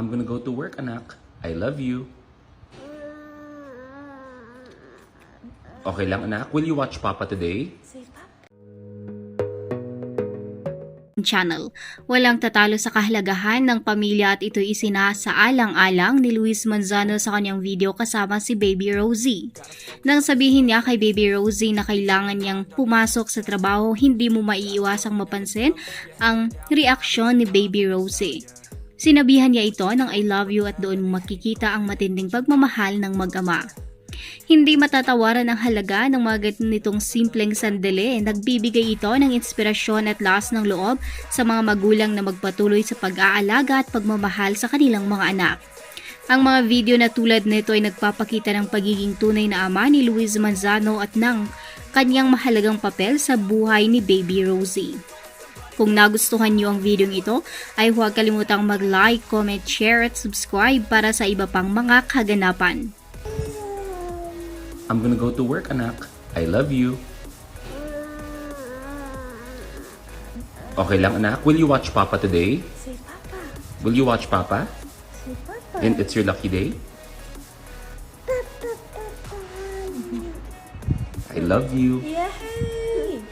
I'm gonna go to work, anak. I love you. Okay lang, anak. Will you watch Papa today? channel. Walang tatalo sa kahalagahan ng pamilya at ito'y isinasaalang-alang ni Luis Manzano sa kanyang video kasama si Baby Rosie. Nang sabihin niya kay Baby Rosie na kailangan niyang pumasok sa trabaho, hindi mo maiiwasang mapansin ang reaksyon ni Baby Rosie. Sinabihan niya ito ng I love you at doon makikita ang matinding pagmamahal ng mag-ama. Hindi matatawaran ang halaga ng mga ganitong simpleng sandali. Nagbibigay ito ng inspirasyon at lakas ng loob sa mga magulang na magpatuloy sa pag-aalaga at pagmamahal sa kanilang mga anak. Ang mga video na tulad nito ay nagpapakita ng pagiging tunay na ama ni Luis Manzano at ng kanyang mahalagang papel sa buhay ni Baby Rosie. Kung nagustuhan niyo ang video ito, ay huwag kalimutang mag-like, comment, share at subscribe para sa iba pang mga kaganapan. I'm gonna go to work, anak. I love you. Okay lang, anak. Will you watch Papa today? Say Papa. Will you watch Papa? Say Papa. And it's your lucky day? I love you. Yay!